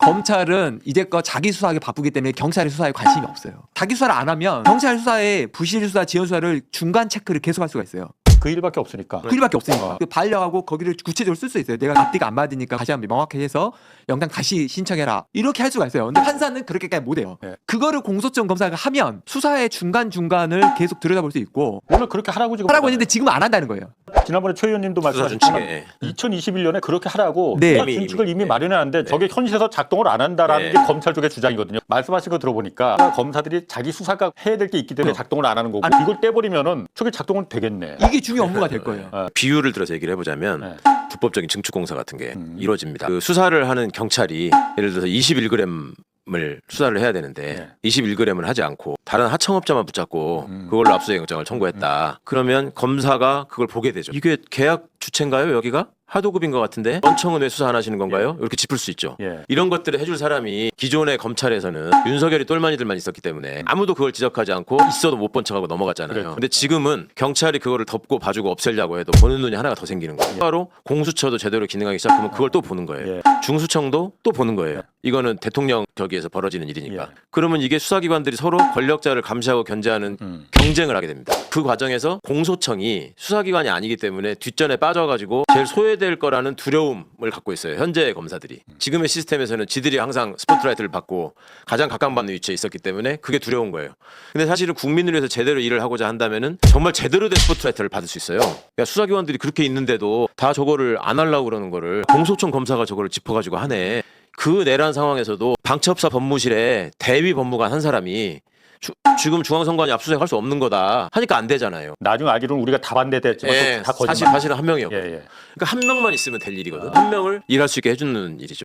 검찰은 이제껏 자기 수사하기 바쁘기 때문에 경찰의 수사에 관심이 없어요. 자기 수사를 안 하면 경찰 수사에 부실 수사, 지연 수사를 중간 체크를 계속할 수가 있어요. 그 일밖에 없으니까. 그 일밖에 없으니까 어. 그 반려하고 거기를 구체적으로 쓸 수 있어요. 내가 앞뒤가 안 맞으니까 다시 한번 명확히 해서 영장 다시 신청해라 이렇게 할 수가 있어요. 근데 판사는 그렇게까지 못 해요. 네. 그거를 공소청 검사가 하면 수사의 중간 중간을 계속 들여다볼 수 있고 오늘 그렇게 하라고 지금 하라고 했는데 지금 안 한다는 거예요. 지난번에 최 의원님도 말씀하셨지만 준칙에 2021년에 그렇게 하라고 네. 수사 준칙을 이미. 이미 네. 마련해놨는데 저게 현실에서 작동을 안 한다라는 네. 게 검찰 쪽의 주장이거든요. 말씀하신 거 들어보니까 검사들이 자기 수사가 해야 될 게 있기 때문에 작동을 안 하는 거고 아니. 이걸 떼버리면은 저게 작동을 되겠네. 이게 중요 업무가 될 거예요. 비유를 들어서 얘기를 해보자면 네. 불법적인 증축 공사 같은 게 음. 이루어집니다. 그 수사를 하는 경찰이 예를 들어서 21g 을 수사를 해야 되는데 21g을 하지 않고 다른 하청업자만 붙잡고 음. 그걸로 압수영장을 청구했다. 그러면 검사가 그걸 보게 되죠. 이게 계약 주체인가요? 여기가 하도급인 것 같은데 원청은 왜 수사 안 하시는 건가요? 이렇게 짚을 수 있죠. 예. 이런 것들을 해줄 사람이 기존의 검찰에서는 윤석열이 똘마니들만 있었기 때문에 아무도 그걸 지적하지 않고 있어도 못 본 척하고 넘어갔잖아요. 그렇죠. 근데 지금은 경찰이 그거를 덮고 봐주고 없애려고 해도 보는 눈이 하나가 더 생기는 거예요. 바로 공수처도 제대로 기능하기 시작하면 그걸 또 보는 거예요. 예. 중수청도 또 보는 거예요. 이거는 대통령 격에서 벌어지는 일이니까. 예. 그러면 이게 수사기관들이 서로 권력자를 감시하고 견제하는 음. 경쟁을 하게 됩니다. 그 과정에서 공소청이 수사기관이 아니기 때문에 뒷전에 빠져가지고 제일 소외될 거라는 두려움을 갖고 있어요. 현재 검사들이. 지금의 시스템에서는 지들이 항상 스포트라이트를 받고 가장 각광받는 위치에 있었기 때문에 그게 두려운 거예요. 근데 사실은 국민을 위해서 제대로 일을 하고자 한다면은 정말 제대로 된 스포트라이트를 받을 수 있어요. 그러니까 수사기관들이 그렇게 있는데도 다 저거를 안 하려고 그러는 거를 공소청 검사가 저거를 짚어가지고 하네. 그 내란 상황에서도 방첩사 법무실에 대위 법무관 한 사람이 주- 지금 중앙선관위 압수수색 할 수 없는 거다 하니까 안 되잖아요. 나중에 알기로는 우리가 다 반대됐지만 예, 또다 거짓말. 사실 사실은 한 명이었고, 예, 예. 그러니까 한 명만 있으면 될 일이거든. 한 명을 일할 수 있게 해주는 일이죠.